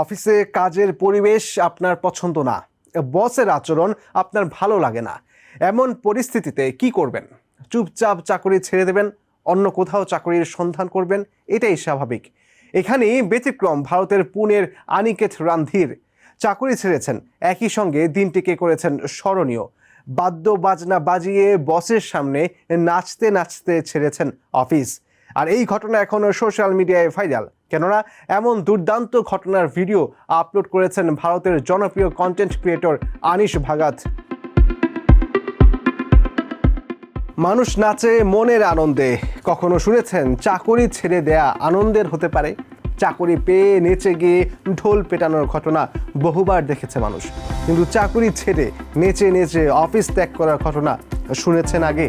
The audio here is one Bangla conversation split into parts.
অফিসে কাজের পরিবেশ আপনার পছন্দ না, বসের আচরণ আপনার ভালো লাগে না, এমন পরিস্থিতিতে কি করবেন? চুপচাপ চাকরি ছেড়ে দেবেন, অন্য কোথাও চাকরির সন্ধান করবেন, এটাই স্বাভাবিক। এখানেই ব্যতিক্রম ভারতের পুনের আনিকেত রান্ধীর। চাকরি ছেড়েছেন, একই সঙ্গে দিনটিকে করেছেন স্মরণীয়। বাদ্য বাজনা বাজিয়ে বসের সামনে নাচতে নাচতে ছেড়েছেন অফিস। আর এই ঘটনা এখনও সোশ্যাল মিডিয়ায় ভাইরাল। কেননা, এমন দুর্দান্ত ঘটনার ভিডিও আপলোড করেছেন ভারতের জনপ্রিয় কন্টেন্ট ক্রিয়েটর আনিশ ভাগাত। মানুষ নাচে মনের আনন্দে। কখনো শুনেছেন, চাকরি ছেড়ে দেয়া আনন্দের হতে পারে? চাকরি পেয়ে নেচে গিয়ে ঢোল পেটানোর ঘটনা বহুবার দেখেছে মানুষ। কিন্তু চাকরি ছেড়ে নেচে নেচে অফিস ত্যাগ করার ঘটনা শুনেছেন আগে?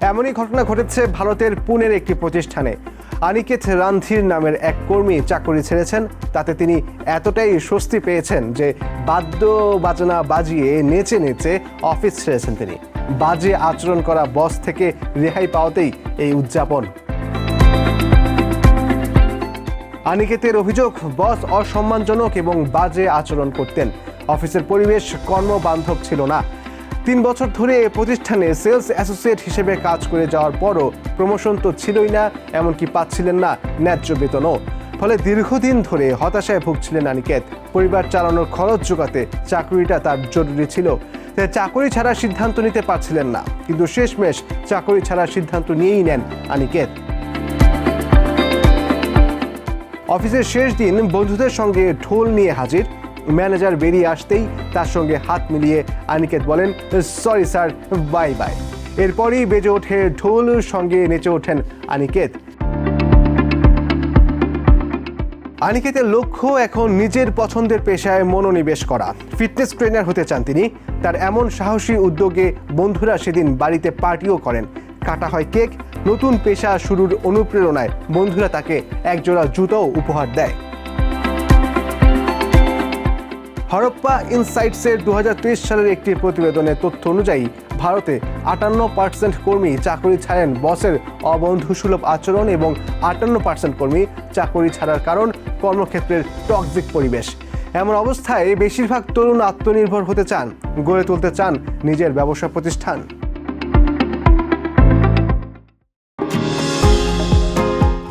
এমনই ঘটনা ঘটেছে ভারতের পুনের একটি প্রতিষ্ঠানে। আনিকেত রান্ধির নামের এক কর্মী চাকরি ছেড়েছেন, তাতে তিনি এতটাই স্বস্তি পেয়েছেন যে বাদ্য বাজনা বাজিয়ে নেচে নেচে অফিস ছেড়েছেন তিনি। বাজে আচরণ করা বস থেকে রেহাই পাওয়াতেই এই উদযাপন। আনিকেতের অভিযোগ, বস অসম্মানজনক এবং বাজে আচরণ করতেন। অফিসের পরিবেশ কর্মবান্ধব ছিল না। তিন বছর ধরে এ প্রতিষ্ঠানে সেলস অ্যাসোসিয়েট হিসেবে কাজ করে যাওয়ার পরও প্রমোশন তো ছিলই না, এমনকি পাচ্ছিলেন না ন্যায্য বেতনও। ফলে দীর্ঘদিন ধরে হতাশায় ভুগছিলেন আনিকেত। পরিবার চালানোর খরচ জোগাতে চাকরিটা তার জরুরি ছিল। তাই চাকরি ছাড়ার সিদ্ধান্ত নিতে পারছিলেন না। কিন্তু শেষমেশ চাকরি ছাড়ার সিদ্ধান্ত নিয়েই নেন আনিকেত। অফিসের শেষ দিন বন্ধুদের সঙ্গে ঢোল নিয়ে হাজির। ম্যানেজার বেরিয়ে আসতেই তার সঙ্গে হাত মিলিয়ে আনিকেত বলেন, সরি স্যার, বাই বাই। এরপরই বেজে ওঠে ঢোল, সঙ্গে নেচে ওঠেন আনিকেত। আনিকেতের লক্ষ্য এখন নিজের পছন্দের পেশায় মনোনিবেশ করা। ফিটনেস ট্রেনার হতে চান তিনি। তার এমন সাহসী উদ্যোগে বন্ধুরা সেদিন বাড়িতে পার্টিও করেন। কাটা হয় কেক, নতুন পেশা শুরুর অনুপ্রেরণায় বন্ধুরা তাকে একজোড়া জুতোও উপহার দেয়। হরপ্পা ইনসাইটসের দু হাজার তেইশ সালের একটি প্রতিবেদনের তথ্য অনুযায়ী, ভারতে আটান্ন পার্সেন্ট কর্মী চাকরি ছাড়েন বসের অবন্ধুসুলভ আচরণ এবং আটান্ন পার্সেন্ট কর্মী চাকরি ছাড়ার কারণ কর্মক্ষেত্রের টক্সিক পরিবেশ। এমন অবস্থায় বেশিরভাগ তরুণ আত্মনির্ভর হতে চান, গড়ে তুলতে চান নিজের ব্যবসা প্রতিষ্ঠান।